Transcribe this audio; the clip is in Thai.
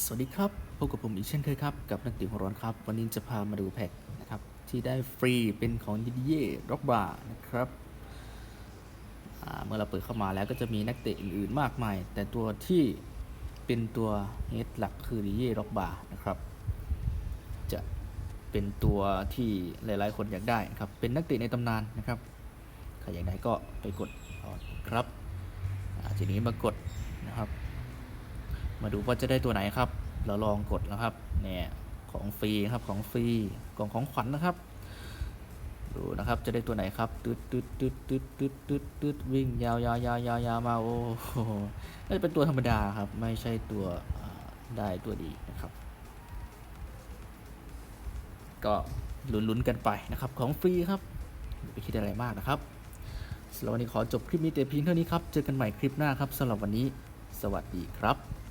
สวัสดีครับ พบกับผมอีกเช่นเคยครับ กับนักติหัวร้อนครับ วันนี้จะพามาดูแพ็กนะครับ ที่ได้ฟรีเป็นของยิเย่ร็อกบาร์นะครับ เมื่อเราเปิดเข้ามาแล้วก็จะมีนักเตะอื่นๆมากมาย แต่ตัวที่เป็นตัวเฮดหลักคือดิเย่ร็อกบาร์นะครับ จะเป็นตัวที่หลายๆ คนอยากได้ครับ เป็นนักเตะในตำนานนะครับ ใครอยากได้ก็ไปกดครับ ทีนี้มากดนะครับ มาดูว่าจะได้ตัวไหนครับ เราลองกดนะครับ เนี่ยของฟรีครับของฟรีกล่องของขวัญนะครับ ดูนะครับจะได้ตัวไหนครับตึ๊ดตึ๊ดตึ๊ดตึ๊ดตึ๊ดตึ๊ดตึ๊ดวิ่งยาวยาวยาวยาวยาวมาโอ้โหน่าจะเป็นตัวธรรมดาครับ ไม่ใช่ตัวได้ตัวดีนะครับ ก็ลุ้นๆกันไปนะครับของฟรีครับอย่คิดอะไรมากนะครับสำหรับวันนี้ขอจบคลิปนี้แต่เพียงเท่านี้ครับ เจอกันใหม่คลิปหน้าครับสำหรับวันนี้ สวัสดีครับ